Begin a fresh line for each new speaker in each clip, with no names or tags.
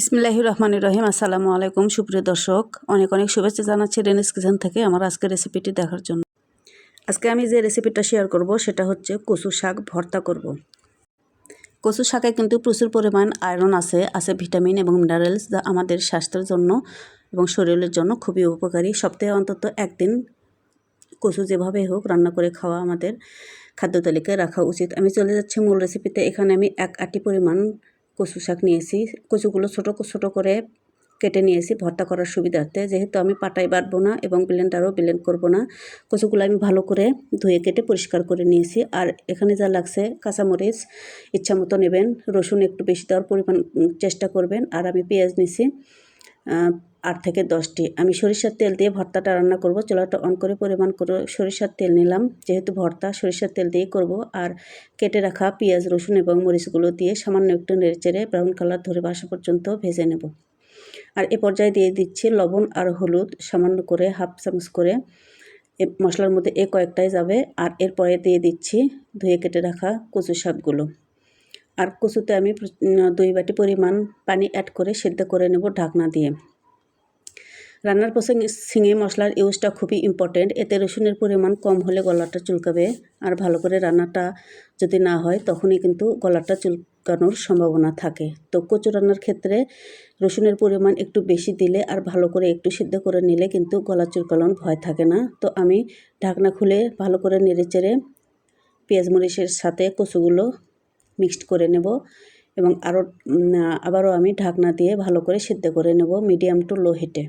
ইসমিল্লাহ রহমান রহিম। আসসালামু আলাইকুম, সুপ্রিয় দর্শক। অনেক অনেক শুভেচ্ছা জানাচ্ছি রেনিস কিচেন থেকে আমার আজকের রেসিপিটি দেখার জন্য। আজকে আমি যে রেসিপিটা শেয়ার করব, সেটা হচ্ছে কচু শাক ভর্তা করব। কচু শাকে কিন্তু প্রচুর পরিমাণ আয়রন আছে আছে ভিটামিন এবং মিনারেলস যা আমাদের স্বাস্থ্যের জন্য এবং শরীরের জন্য খুবই উপকারী। সপ্তাহে অন্তত একদিন কচু যেভাবে হোক রান্না করে খাওয়া আমাদের খাদ্য তালিকায় রাখা উচিত। আমি চলে যাচ্ছি মূল রেসিপিতে এখানে আমি এক আটি পরিমাণ কচু শাক নিয়েছি। কচুগুলো ছোটো ছোটো করে কেটে নিয়েছি ভর্তা করার সুবিধার্থে। যেহেতু আমি পাটাই বাটবো না এবং ব্লেন্ডারও ব্লেন্ড করব না, কচুগুলো আমি ভালো করে ধুয়ে কেটে পরিষ্কার করে নিয়েছি। আর এখানে যা লাগছে কাঁচামরিচ, ইচ্ছা মতো নেবেন। রসুন একটু বেশি দেওয়ার পরিমাণ চেষ্টা করবেন। আর আমি পেঁয়াজ নিছি আট থেকে দশটি। আমি সরিষার তেল দিয়ে ভর্তাটা রান্না করব। চুলাটা অন করে পরিমাণ করে সরিষার তেল নিলাম। যেহেতু ভর্তা, সরিষার তেল দিয়ে করব। আর কেটে রাখা পেঁয়াজ, রসুন এবং মরিচগুলো দিয়ে সামান্য একটু নেড়েচেড়ে ব্রাউন কালার ধরে বাসা পর্যন্ত ভেজে নেব। আর এ পর্যায়ে দিয়ে দিচ্ছি লবণ আর হলুদ, সামান্য করে হাফ চামচ করে। মশলার মধ্যে এ কয়েকটাই যাবে। আর এরপরে দিয়ে দিচ্ছি ধুয়ে কেটে রাখা কচু শাকগুলো। আর কচুতে আমি দুই বাটি পরিমাণ পানি অ্যাড করে সেদ্ধ করে নেব ঢাকনা দিয়ে। রান্নার প্রসঙ্গে সিঙে মশলার ইউজটা খুবই ইম্পর্টেন্ট এতে রসুনের পরিমাণ কম হলে গলাটা চুলকাবে। আর ভালো করে রান্নাটা যদি না হয়, তখনই কিন্তু গলাটা চুলকানোর সম্ভাবনা থাকে। তো কচু রান্নার ক্ষেত্রে রসুনের পরিমাণ একটু বেশি দিলে আর ভালো করে একটু সিদ্ধ করে নিলে কিন্তু গলা চুলকানোর ভয় থাকে না। তো আমি ঢাকনা খুলে ভালো করে নেড়ে চেড়ে পেঁয়াজ মরিচের সাথে কচুগুলো মিক্সড করে নেব এবং আরও আবারও আমি ঢাকনা দিয়ে ভালো করে সিদ্ধ করে নেব মিডিয়াম টু লো হিটে।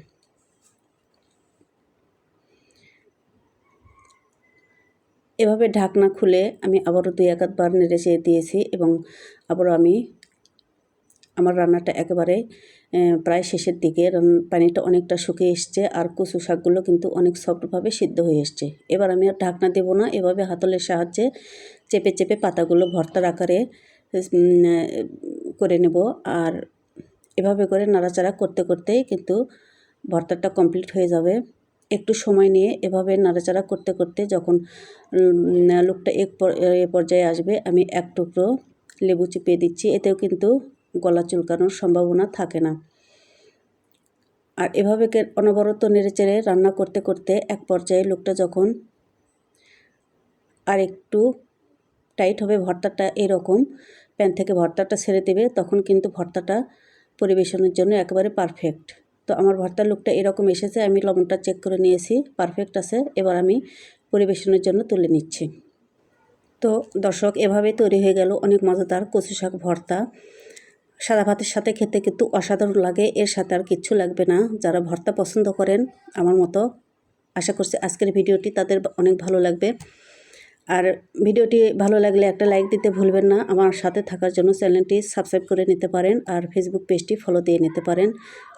এভাবে ঢাকনা খুলে আমি আবারও দুই একবার নেড়ে চেয়ে দিয়েছি এবং আবারও আমি আমার রান্নাটা একেবারে প্রায় শেষের দিকে। পানিটা অনেকটা শুকিয়ে এসছে আর কচু শাকগুলো কিন্তু অনেক সফটভাবে সিদ্ধ হয়ে এসছে। এবার আমি আর ঢাকনা দেবো না। এভাবে হাতলের সাহায্যে চেপে চেপে পাতাগুলো ভর্তার আকারে করে নেব। আর এভাবে করে নাড়াচাড়া করতে করতেই কিন্তু ভর্তাটা কমপ্লিট হয়ে যাবে। একটু সময় নিয়ে এভাবে নাড়াচাড়া করতে করতে যখন লোকটা এক এ পর্যায়ে আসবে, আমি এক টুকরো লেবু চিপিয়ে দিচ্ছি। এতেও কিন্তু গলা চুলকানোর সম্ভাবনা থাকে না। আর এভাবে অনবরত নেড়েচেড়ে রান্না করতে করতে এক পর্যায়ে লোকটা যখন আর একটু টাইট হবে, ভর্তাটা এরকম, প্যান থেকে ভর্তাটা ছেড়ে দেবে, তখন কিন্তু ভর্তাটা পরিবেশনের জন্য একেবারে পারফেক্ট। তো আমার ভর্তার লুকটা এরকম এসেছে, আমি লবণটা চেক করে নিয়েছি পারফেক্ট আছে, এবার আমি পরিবেশনের জন্য তুলে নিচ্ছি। তো দর্শক এভাবে তৈরি হয়ে গেল অনেক মজাদার কচু শাক ভর্তা। সাদা ভাতের সাথে খেতে কিন্তু অসাধারণ লাগে, এর সাথে আর কিচ্ছু লাগবে না। যারা ভর্তা পছন্দ করেন, আমার মতো, আশা করছি আজকের ভিডিওটি তাদের অনেক ভালো লাগবে। আর ভিডিওটি ভালো লাগলে একটা লাইক দিতে ভুলবেন না। আমার সাথে থাকার জন্য চ্যানেলটি সাবস্ক্রাইব করে নিতে পারেন আর ফেসবুক পেজটি ফলো দিয়ে নিতে পারেন।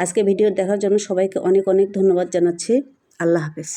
আজকে ভিডিও দেখার জন্য সবাইকে অনেক অনেক ধন্যবাদ জানাচ্ছি। আল্লাহ হাফেজ।